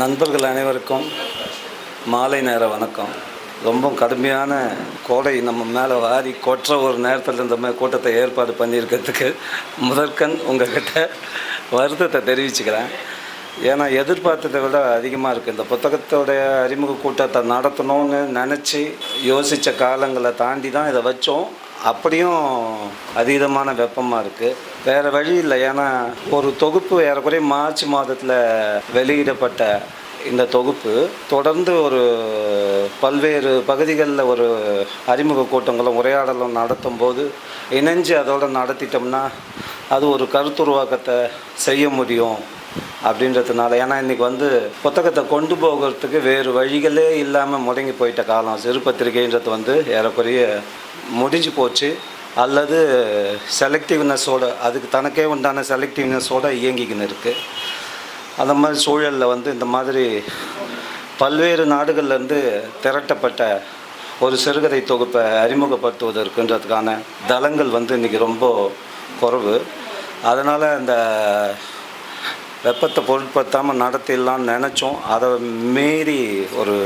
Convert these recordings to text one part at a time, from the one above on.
நண்பர்கள் அனைவருக்கும் மாலை நேர வணக்கம். ரொம்ப கடுமையான கோடை நம்ம மேலே வாரி கொற்ற ஒரு நேரத்தில் இந்த மாதிரி கூட்டத்தை ஏற்பாடு பண்ணியிருக்கிறதுக்கு முதற்கண் உங்கள்கிட்ட வருத்தத்தை தெரிவிச்சுக்கிறேன். ஏன்னா எதிர்பார்த்ததை விட அதிகமாக இருக்குது இந்த புத்தகத்தோடைய அறிமுக கூட்டத்தை நடத்தணும்னு நினச்சி யோசித்த காலங்களை தாண்டி தான் இதை வச்சோம். அப்படியும் அதீதமான வெப்பமாக இருக்குது வேறு வழி இல்லை. ஏன்னா ஒரு தொகுப்பு ஏறக்குறைய மார்ச் மாதத்தில் வெளியிடப்பட்ட இந்த தொகுப்பு தொடர்ந்து ஒரு பல்வேறு பகுதிகளில் ஒரு அறிமுக கூட்டங்களும் உரையாடலும் நடத்தும் போது இணைஞ்சு அதோடு நடத்திட்டோம்னா அது ஒரு கருத்துருவாக்கத்தை செய்ய முடியும். அப்படின்றதுனால. ஏன்னா இன்றைக்கி வந்து புத்தகத்தை கொண்டு போகிறதுக்கு வேறு வழிகளே இல்லாமல் முடங்கி போயிட்ட காலம். சிறு பத்திரிகைன்றது வந்து ஏறக்குறைய முடிஞ்சு போச்சு. அல்லது செலக்டிவ்னஸோட அதுக்கு தனக்கே உண்டான செலக்டிவ்னஸோட இயங்கிக்கின்னு இருக்குது அந்த மாதிரி சூழலில் வந்து இந்த மாதிரி பல்வேறு நாடுகள்லேருந்து திரட்டப்பட்ட ஒரு சிறுகதை தொகுப்பை அறிமுகப்படுத்துவதற்குன்றதுக்கான தளங்கள் வந்து இன்றைக்கி ரொம்ப குறைவு. அதனால் இந்த வெப்பத்தை பொருட்படுத்தாமல் நடத்திடலாம்னு நினச்சோம். அதை மீறி ஒரு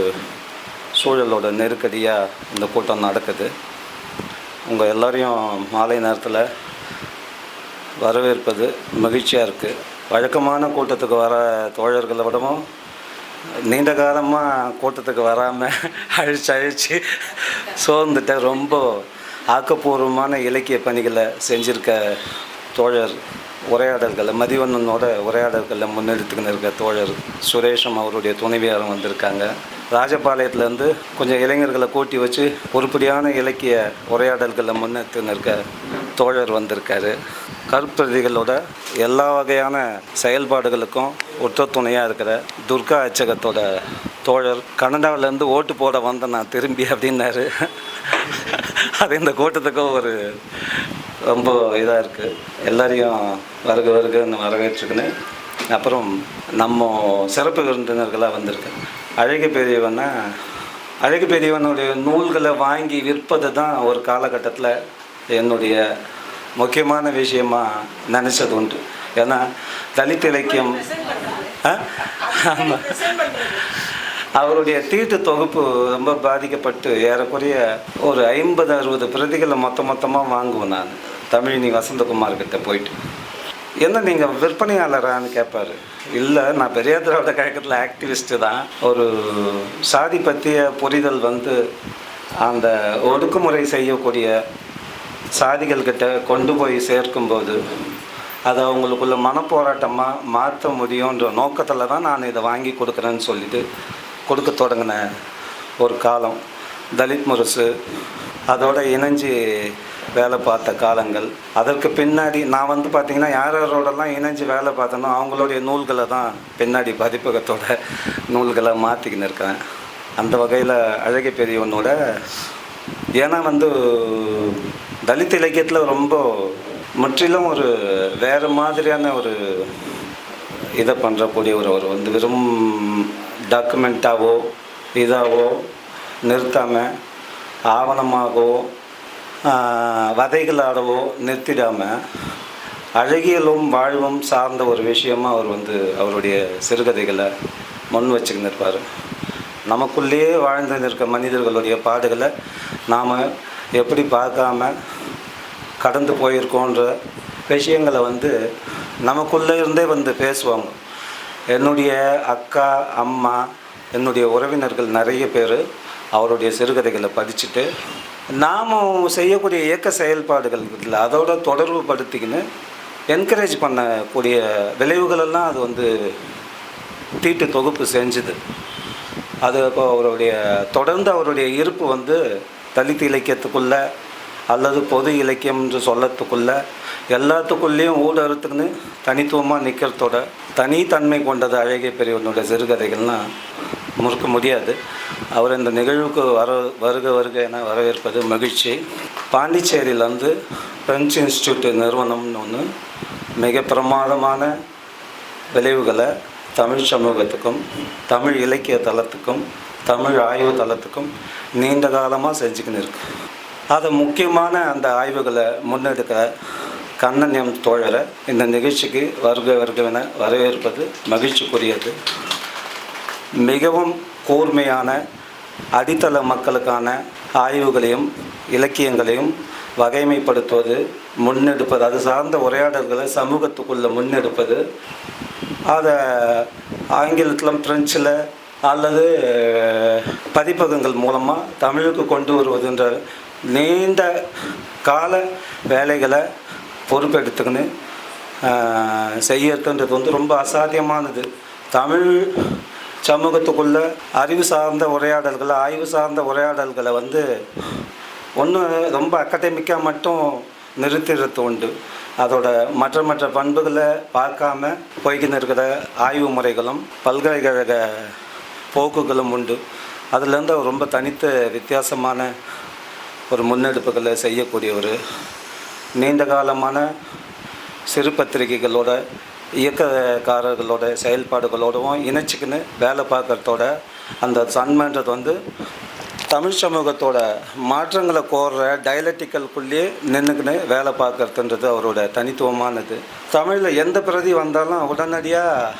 சூழலோட நெருக்கடியாக இந்த கூட்டம் நடக்குது. உங்கள் எல்லோரையும் மாலை நேரத்தில் வரவேற்பது மகிழ்ச்சியாக இருக்குது வழக்கமான கூட்டத்துக்கு வர தோழர்களை விடவும் நீண்ட காலமாக கூட்டத்துக்கு வராமல் அழிச்சு அழிச்சு சோர்ந்துட்ட ரொம்ப ஆக்கப்பூர்வமான இலக்கிய பணிகளை செஞ்சுருக்க தோழர் உரையாடல்களை மதிவண்ணனோட உரையாடல்களில் முன்னெடுத்துக்கின்னு இருக்க தோழர் சுரேஷும் அவருடைய துணைவியாரும் வந்திருக்காங்க. ராஜபாளையத்துலேருந்து கொஞ்சம் இளைஞர்களை கூட்டி வச்சு உருப்படியான இலக்கிய உரையாடல்களில் முன்னெடுத்துன்னு இருக்க தோழர் வந்திருக்காரு. கருப்பிரதிகளோட எல்லா வகையான செயல்பாடுகளுக்கும் ஒற்ற துணையாக இருக்கிற துர்கா அச்சகத்தோட தோழர் கனடாவிலேருந்து ஓட்டு போட வந்தேன் நான் திரும்பி அப்படின்னாரு. அது இந்த கூட்டத்துக்கும் ஒரு ரொம்ப இதாக இருக்குது எல்லாரையும் வருக வருகன்னு வரவேற்றுக்குன்னு அப்புறம் நம்ம சிறப்பு விருந்தினர்களாக வந்திருக்கு அழகு பெரியவனா அழகு பெரியவனுடைய நூல்களை வாங்கி விற்பது தான் ஒரு காலகட்டத்தில் என்னுடைய முக்கியமான விஷயமாக நினச்சது உண்டு. ஏன்னா தலித் இலக்கியம் ஆமாம் அவருடைய தீட்டு தொகுப்பு ரொம்ப பாதிக்கப்பட்டு ஏறக்குறைய ஒரு ஐம்பது அறுபது பிரதிகளை மொத்த மொத்தமாக வாங்குவேன் நான். தமிழினி வசந்தகுமார் கிட்ட போயிட்டு என்ன நீங்கள் விற்பனையாளரான்னு கேட்பாரு இல்லை நான் பெரிய கழகத்தில் ஆக்டிவிஸ்ட்டு தான். ஒரு சாதி பற்றிய புரிதல் வந்து அந்த ஒடுக்குமுறை செய்யக்கூடிய சாதிகள்கிட்ட கொண்டு போய் சேர்க்கும்போது அதை அவங்களுக்குள்ள மனப்போராட்டமாக மாற்ற முடியுன்ற நோக்கத்தில் தான் நான் இதை வாங்கி கொடுக்குறேன்னு சொல்லிட்டு கொடுக்க தொடங்கின ஒரு காலம். தலித் முரசு அதோட இணைஞ்சு வேலை பார்த்த காலங்கள். அதற்கு பின்னாடி நான் வந்து பார்த்திங்கன்னா யார் யாரோடலாம் இணைஞ்சு வேலை பார்த்தனோ அவங்களுடைய நூல்களை தான் பின்னாடி பதிப்பகத்தோட நூல்களை மாற்றிக்கின்னு இருக்கேன். அந்த வகையில் அழகிய பெரியவனோட ஏன்னா வந்து தலித் இலக்கியத்தில் ரொம்ப முற்றிலும் ஒரு வேறு மாதிரியான ஒரு இதை பண்ணுறக்கூடிய ஒரு ஒரு வந்து வெறும் டாக்குமெண்ட்டாவோ இதாவோ நிறுத்தாமல் ஆவணமாகவோ வதைகளாடவோ நிறுத்திடாமல் அழகியலும் வாழ்வும் சார்ந்த ஒரு விஷயமாக அவர் வந்து அவருடைய சிறுகதைகளை முன் வச்சுக்கின்னு இருப்பார் நமக்குள்ளேயே வாழ்ந்து நிற்க மனிதர்களுடைய பாடுகளை நாம் எப்படி பார்க்காம கடந்து போயிருக்கோன்ற விஷயங்களை வந்து நமக்குள்ளே இருந்தே வந்து பேசுவாங்க. என்னுடைய அக்கா அம்மா என்னுடைய உறவினர்கள் நிறைய பேர் அவருடைய சிறுகதைகளை படிச்சுட்டு நாம் செய்யக்கூடிய இயக்க செயல்பாடுகள் இல்லை அதோட தொடர்பு படுத்திக்கின்னு என்கரேஜ் பண்ணக்கூடிய விளைவுகளெல்லாம் அது வந்து தீட்டு தொகுப்பு செஞ்சுது. அது இப்போ அவருடைய தொடர்ந்து அவருடைய இருப்பு வந்து தலித் இலக்கியத்துக்குள்ள அல்லது பொது இலக்கியம் என்று சொல்லத்துக்குள்ள எல்லாத்துக்குள்ளேயும் ஊடகத்துக்குன்னு தனித்துவமாக நிற்கிறதோட தனித்தன்மை கொண்டது அழகிய பெரியவனுடைய சிறுகதைகள்னால் முறுக்க முடியாது. அவர் இந்த நிகழ்வுக்கு வர வருக வருக என வரவேற்பது மகிழ்ச்சி. பாண்டிச்சேரியிலேருந்து பிரெஞ்சு இன்ஸ்டியூட் நிறுவனம்னு ஒன்று மிக பிரமாதமான விளைவுகளை தமிழ் சமூகத்துக்கும் தமிழ் இலக்கிய தளத்துக்கும் தமிழ் ஆய்வு தளத்துக்கும் நீண்ட காலமாக செஞ்சுக்கின்னு இருக்கு. அதை முக்கியமான அந்த ஆய்வுகளை முன்னெடுக்க கண்ணன் எம் தோழரை இந்த நிகழ்ச்சிக்கு வருக வருகவென வரவேற்பது மகிழ்ச்சிக்குரியது. மிகவும் கூர்மையான அடித்தள மக்களுக்கான ஆய்வுகளையும் இலக்கியங்களையும் வகைமைப்படுத்துவது முன்னெடுப்பது அது சார்ந்த உரையாடல்களை சமூகத்துக்குள்ளே முன்னெடுப்பது அதை ஆங்கிலத்திலும் பிரெஞ்சில் அல்லது பதிப்பகங்கள் மூலமாக தமிழுக்கு கொண்டு வருவதுன்ற நீண்ட கால வேலைகளை பொறுப்பெடுத்துக்கின்னு செய்யறதுன்றது வந்து ரொம்ப அசாத்தியமானது. தமிழ் சமூகத்துக்குள்ள அறிவு சார்ந்த உரையாடல்களை ஆய்வு சார்ந்த உரையாடல்களை வந்து ஒன்று ரொம்ப அகடமிக்காக மட்டும் நிறுத்திடுறது உண்டு. அதோட மற்ற மற்ற பண்புகளை பார்க்காம போய்கின்னு இருக்கிற ஆய்வு முறைகளும் பல்கலைக்கழக போக்குகளும் உண்டு. அதுலேருந்து அவர் ரொம்ப தனித்த வித்தியாசமான ஒரு முன்னெடுப்புகளை செய்யக்கூடிய ஒரு நீண்ட காலமான சிறு பத்திரிகைகளோட இயக்கக்காரர்களோட செயல்பாடுகளோடவும் இணைச்சிக்கின்னு வேலை பார்க்குறதோட அந்த தன்மைன்றது வந்து தமிழ் சமூகத்தோட மாற்றங்களை கோர்ற டயலட்டிக்கல்குள்ளேயே நின்றுக்கின்னு வேலை பார்க்கறதுன்றது அவரோட தனித்துவமானது. தமிழில் எந்த பிரதி வந்தாலும் உடனடியாக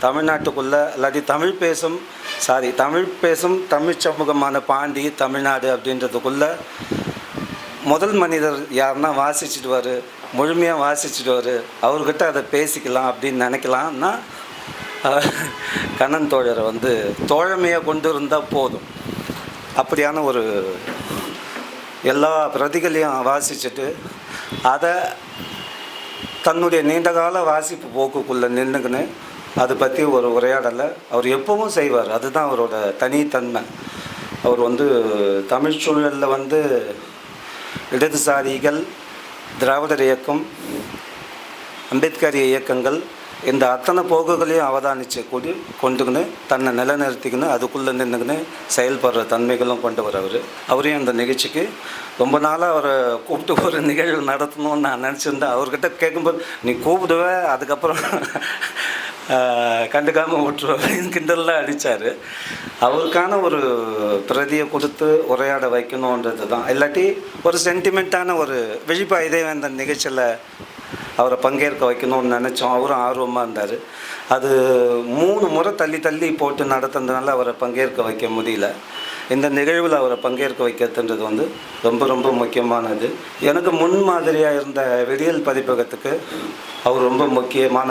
தமிழ்நாட்டுக்குள்ளே இல்லாட்டி தமிழ் பேசும் சாரி தமிழ் பேசும் தமிழ் சமூகமான பாண்டி தமிழ்நாடு அப்படின்றதுக்குள்ளே முதல் மனிதர் யாருன்னா வாசிச்சிடுவார் முழுமையாக வாசிச்சிடுவார். அவர்கிட்ட அதை பேசிக்கலாம் அப்படின்னு நினைக்கலாம்னா கண்ணன் தோழரை வந்து தோழமையாக கொண்டு இருந்தால் போதும். அப்படியான ஒரு எல்லா பிரதிகளையும் வாசிச்சுட்டு அதை தன்னுடைய நீண்டகால வாசிப்பு போக்குக்குள்ளே நின்றுக்குன்னு அதை பற்றி ஒரு உரையாடலை. அவர் எப்பவும் செய்வார். அதுதான் அவரோட தனித்தன்மை. அவர் வந்து தமிழ் சூழலில் வந்து இடதுசாரிகள் திராவிடர் இயக்கம் அம்பேத்கரிய இயக்கங்கள் இந்த அத்தனை போக்குகளையும் அவதானித்து கூடி கொண்டுக்கின்னு தன்னை நிலைநிறுத்திக்கின்னு அதுக்குள்ளே நின்றுக்கின்னு செயல்படுற தன்மைகளும் கொண்டு வரவர். அவரையும் அந்த நிகழ்ச்சிக்கு ரொம்ப நாளாக அவரை கூப்பிட்டு ஒரு நிகழ்வு நடத்தணும்னு நான் நினச்சிருந்தேன். அவர்கிட்ட கேட்கும்போது நீ கூப்பிடுவ அதுக்கப்புறம் கண்டுக்காமல் விட்டுருவேன் கிண்டல்லாம் அடித்தார் அவருக்கான ஒரு பிரதியை கொடுத்து உரையாட வைக்கணுன்றது தான் இல்லாட்டி ஒரு சென்டிமெண்ட்டான ஒரு விழிப்பா இதே அந்த நிகழ்ச்சியில் அவரை பங்கேற்க வைக்கணும்னு நினச்சோம். அவரும் ஆர்வமாக இருந்தார். அது மூணு முறை தள்ளி தள்ளி போட்டு நடத்துனதுனால அவரை பங்கேற்க வைக்க முடியல. இந்த நிகழ்வில் அவரை பங்கேற்க வைக்கிறதுன்றது வந்து ரொம்ப ரொம்ப முக்கியமானது. எனக்கு முன்மாதிரியாக இருந்த விடியல் பதிப்பகத்துக்கு அவர் ரொம்ப முக்கியமான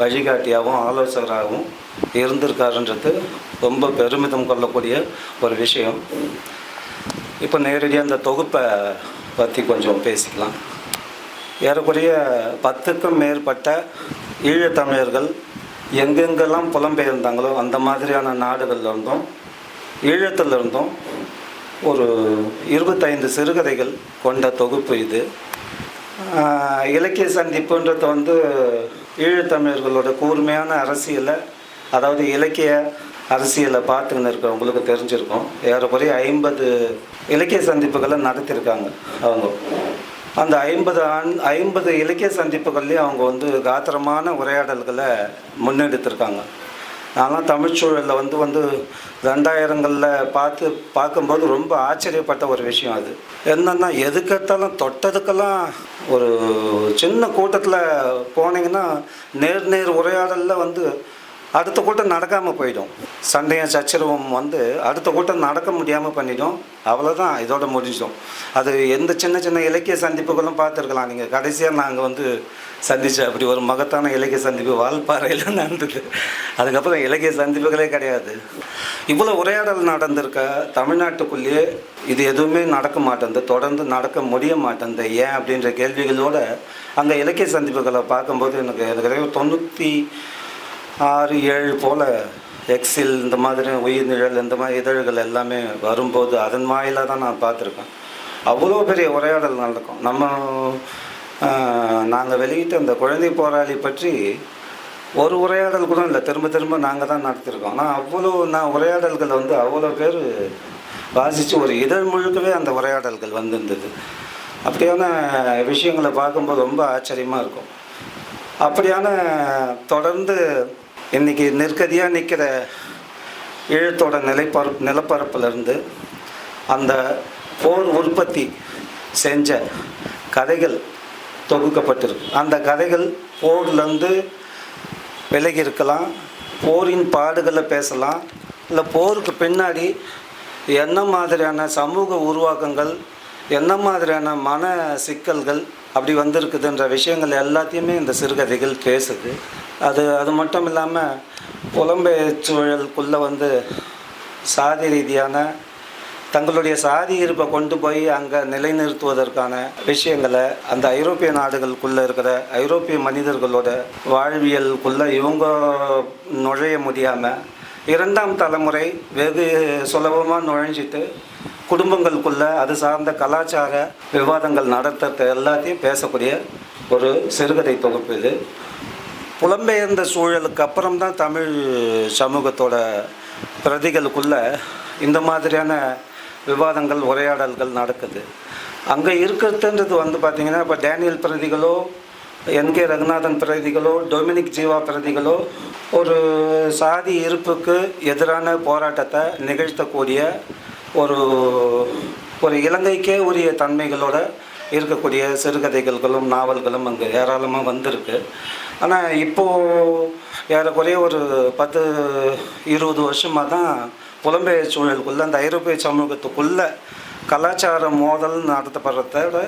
வழிகாட்டியாகவும் ஆலோசகராகவும் இருந்திருக்காருன்றது ரொம்ப பெருமிதம் கொள்ளக்கூடிய ஒரு விஷயம். இப்போ நேரடியாக அந்த தொகுப்பை பற்றி கொஞ்சம் பேசிக்கலாம். ஏறக்குறைய பத்துக்கும் மேற்பட்ட ஈழத்தமிழர்கள் எங்கெங்கெல்லாம் புலம்பெயர்ந்தாங்களோ அந்த மாதிரியான நாடுகளில் இருந்தும் ஈழத்திலிருந்தும் ஒரு இருபத்தைந்து சிறுகதைகள் கொண்ட தொகுப்பு இது. இலக்கிய சந்திப்புன்றது வந்து ஈழத்தமிழர்களோட கூர்மையான அரசியலை அதாவது இலக்கிய அரசியலை பார்த்துக்கின்னு இருக்கிறவங்களுக்கு தெரிஞ்சிருக்கும். ஏறக்குறைய ஐம்பது இலக்கிய சந்திப்புகளை நடத்தியிருக்காங்க அவங்க. அந்த ஐம்பது ஆண் ஐம்பது இலக்கிய சந்திப்புகள்லேயும் அவங்க வந்து காத்திரமான உரையாடல்களை முன்னெடுத்திருக்காங்க. நான்லாம் தமிழ்ச்சூழலில் வந்து வந்து ரெண்டாயிரங்களில் பார்த்து பார்க்கும்போது ரொம்ப ஆச்சரியப்பட்ட ஒரு விஷயம் அது. என்னென்னா எதுக்கெடுத்தாலும் தொட்டதுக்கெல்லாம் ஒரு சின்ன கூட்டத்தில் போனீங்கன்னா நேர் நேர் உரையாடலில் வந்து அடுத்த கூட்டம் நடக்காமல் போயிடும். சண்டையும் சச்சரவும் வந்து அடுத்த கூட்டம் நடக்க முடியாமல் பண்ணிடும். அவ்வளோதான் இதோட முடிஞ்சிடும். அது எந்த சின்ன சின்ன இலக்கிய சந்திப்புகளும் பார்த்துருக்கலாம். நீங்கள் கடைசியாக நாங்கள் வந்து சந்தித்த அப்படி ஒரு மகத்தான இலக்கிய சந்திப்பு வால்பாறையில் நடந்தது. அதுக்கப்புறம் இலக்கிய சந்திப்புகளே கிடையாது. இவ்வளோ உரையாடல் நடந்திருக்க தமிழ்நாட்டுக்குள்ளேயே இது எதுவுமே நடக்க மாட்டேங்குது தொடர்ந்து நடக்க முடிய மாட்டேங்குது ஏன் அப்படின்ற கேள்விகளோட அந்த இலக்கிய சந்திப்புகளை பார்க்கும்போது எனக்கு எனக்கு தொண்ணூற்றி ஆறு ஏழு போல் எக்ஸில் இந்த மாதிரி உயிர்நிழல் இந்த மாதிரி இதழ்கள் எல்லாமே வரும்போது அதன் வாயிலாக தான் நான் பார்த்துருக்கேன். அவ்வளோ பெரிய உரையாடல் நடக்கும். நம்ம நாங்கள் வெளியிட்ட அந்த குழந்தை போராளி பற்றி ஒரு உரையாடல் கூட இல்லை. திரும்ப திரும்ப நாங்கள் தான் நடத்திருக்கோம். ஆனால் அவ்வளோ நான் உரையாடல்கள் வந்து அவ்வளோ பேர் வாசித்து ஒரு இதழ் முழுக்கவே அந்த உரையாடல்கள் வந்திருந்தது. அப்படியான விஷயங்களை பார்க்கும்போது ரொம்ப ஆச்சரியமாக இருக்கும். அப்படியான தொடர்ந்து இன்றைக்கி நெருக்கதியாக நிற்கிற ஈழத்தோட நிலைப்பரப்பு நிலப்பரப்பிலிருந்து அந்த போர் உற்பத்தி செஞ்ச கதைகள் தொகுக்கப்பட்டிருக்கு. அந்த கதைகள் போர்லேருந்து விலகி இருக்கலாம் போரின் பாடுகளை பேசலாம். இல்லை போருக்கு பின்னாடி என்ன மாதிரியான சமூக உருவாக்கங்கள் என்ன மாதிரியான மன சிக்கல்கள் அப்படி வந்திருக்குதுன்ற விஷயங்கள் எல்லாத்தையுமே இந்த சிறுகதைகள் பேசுது. அது அது மட்டும் இல்லாமல் புலம்பெயர் சூழலுக்குள்ளே வந்து சாதி ரீதியான தங்களுடைய சாதி இருப்பை கொண்டு போய் அங்கே நிலைநிறுத்துவதற்கான விஷயங்களை அந்த ஐரோப்பிய நாடுகளுக்குள்ளே இருக்கிற ஐரோப்பிய மனிதர்களோட வாழ்வியலுக்குள்ளே இவங்க நுழைய முடியாமல் இரண்டாம் தலைமுறை வெகு சுலபமாக நுழைஞ்சிட்டு குடும்பங்களுக்குள்ளே அது சார்ந்த கலாச்சார விவாதங்கள் நடத்துறது எல்லாத்தையும் பேசக்கூடிய ஒரு சிறுகதை தொகுப்பு இது. புலம்பெயர்ந்த சூழலுக்கு அப்புறம் தான் தமிழ் சமூகத்தோட பிரதிகளுக்குள்ள இந்த மாதிரியான விவாதங்கள் உரையாடல்கள் நடக்குது. அங்கே இருக்கிறதுன்றது வந்து பார்த்திங்கன்னா இப்போ டேனியல் பிரதிகளோ என் கே ரகுநாதன் பிரதிகளோ டொமினிக் ஜீவா பிரதிகளோ ஒரு சாதி இருப்புக்கு எதிரான போராட்டத்தை நிகழ்த்தக்கூடிய ஒரு ஒரு இலங்கைக்கே உரிய தன்மைகளோட இருக்கக்கூடிய சிறுகதைகளும் நாவல்களும் அங்கே ஏராளமாக வந்திருக்கு. ஆனால் இப்போது ஏறக்குறைய ஒரு பத்து இருபது வருஷமாக தான் புலம்பெயர் சூழலுக்குள்ளே அந்த ஐரோப்பிய சமூகத்துக்குள்ளே கலாச்சார மோதல் நடத்தப்படுறதோட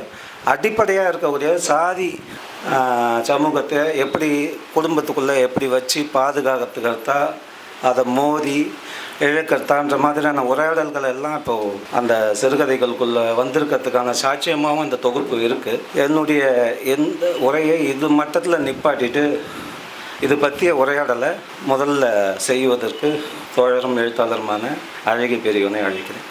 அடிப்படையாக இருக்கக்கூடிய சாதி சமூகத்தை எப்படி குடும்பத்துக்குள்ளே எப்படி வச்சு பாதுகாக்கிறதுக்கா அதை மோதி இழக்கிறதான்ற மாதிரியான உரையாடல்கள் எல்லாம் இப்போது அந்த சிறுகதைகளுக்குள்ளே வந்திருக்கிறதுக்கான சாட்சியமாகவும் இந்த தொகுப்பு இருக்குது என்னுடைய எந்த உரையை இது மட்டத்தில் நிப்பாட்டிட்டு இது பற்றிய உரையாடலை முதல்ல செய்வதற்கு தோழரும் எழுத்தாளருமான அழகி பெரியவனை அழைக்கிறேன்.